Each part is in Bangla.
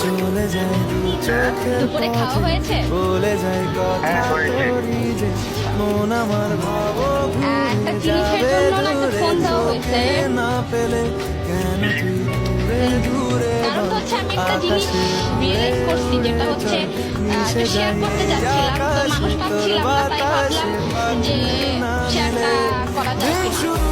চলে যায় চোখের দুপুরে খাওয়া হয়েছে? বলে যায় কথা হ্যাঁ, যে মন আমার ভাব একটা জিনিসের জন্য একটা ফোন দেওয়া হয়েছে। না পেলে কেন তুই দূরে দূরে কারণ হচ্ছে আমি একটা জিনিস রিয়েলাইজ করছি যেটা হচ্ছে শেয়ার করতে যাচ্ছিলাম তো মানুষ পাচ্ছিলাম না তাই ভাবলাম যে শেয়ারটা করা যায়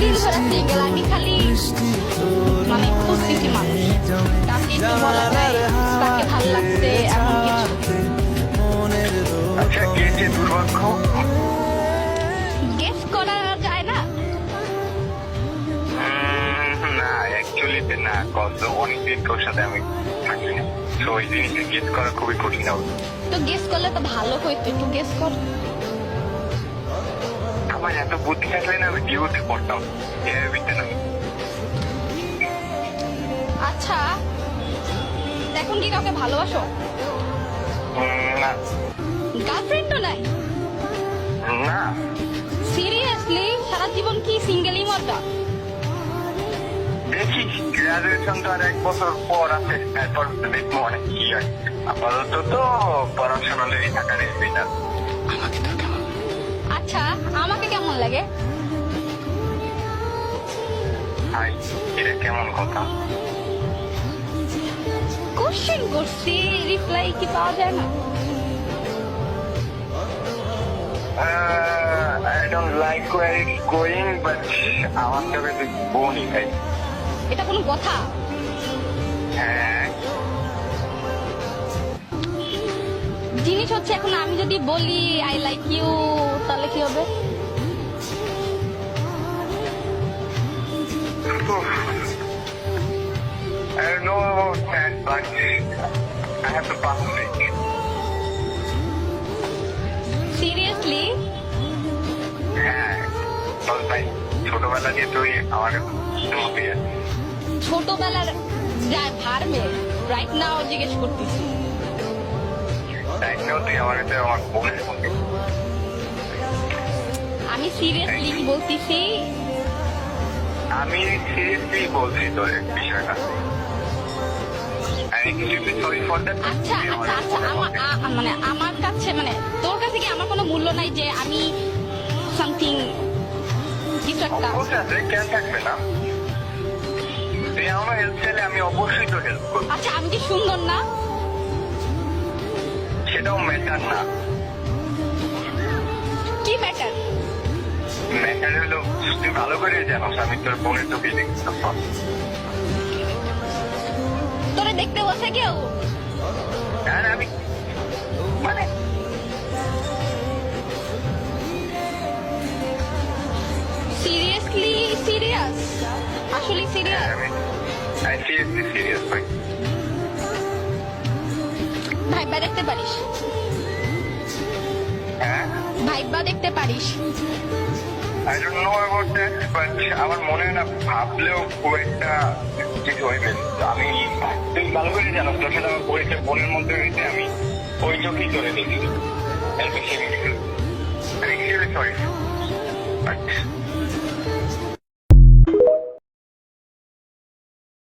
দিন ধরে সিঙ্গেল আমি খালি মানে খুঁজতেছি মানুষ। তাকে একটু বলা যায় তাকে ভালো লাগছে এমন কিছু। আচ্ছা কে যে দুর্ভাগ্য? গেস করা যায় না। না অ্যাকচুয়ালিতে না কত অনেকদিন তোর সাথে আমি থাকি না। তো ওই জিনিসটা গেস করা খুবই কঠিন হবে। তো গেস করলে তো ভালো হইতো একটু গেস কর। আমার এত বুদ্ধি থাকলে না আমি ডিউতে পড়তাম এবিতে না। আচ্ছা এখন কি কাউকে ভালোবাসো? না। গার্লফ্রেন্ডও নাই? না। সিরিয়াসলি সারা জীবন কি সিঙ্গেলই মরবা? দেখি। গ্রাজুয়েশন তো এক বছর পর আছে এরপর দেখব অনেক কি হয় আপাতত তো পড়াশোনালেরই থাকা রেখে না আচ্ছা আমাকে কেমন লাগে হাই এটা কেমন কথা কোশ্চেন করছি রিপ্লাই কি পাওয়া যায় না I don't like war it's going but আমার কাছে তুই বোনই ভাই এটা কোনো কথা? জিনিস হচ্ছে এখন আমি যদি বলি আই লাইক ইউ তাহলে কি হবে? হ্যাঁ ছোটবেলা দিয়ে তুই আমার ছোটবেলার মেয়ে রাইট নাও জিজ্ঞেস করতেছি। আমি সিরিয়াসলি বলতেছি? আমি সিরিয়াসলি বলছি এই বিষয়টা। আচ্ছা আচ্ছা আচ্ছা মানে আমার কাছে মানে তোর কাছে কি আমার কোনো মূল্য নাই যে আমি সামথিং কিছু একটা কেন থাকবে না? তুই আমার হেল্প চাইলে আমি অবশ্যই তো হেল্প করব। আচ্ছা আমি কি সুন্দর না? সেটাও ম্যাটার না। কি ম্যাটার ম্যাটার হলো তুই ভালো করে জানোস আমি তোর বোনের তোকে দেখতে তোরে দেখতে বসে কেউ? আর আমি মানে সিরিয়াসলি সিরিয়াস ভাই ভাইবা দেখতে পারিস হ্যাঁ ভাইবা দেখতে পারিস I don't know about that but আমার মনে হয় না ভাবলেও খুব একটা কিছু হইবে আমি তুই ভালো করে জানো তোর সাথে আমার পরিচয় বোনের মধ্যে হয়েছে আমি ওই চোখেই চলে দেখি এর বেশি সরি বাট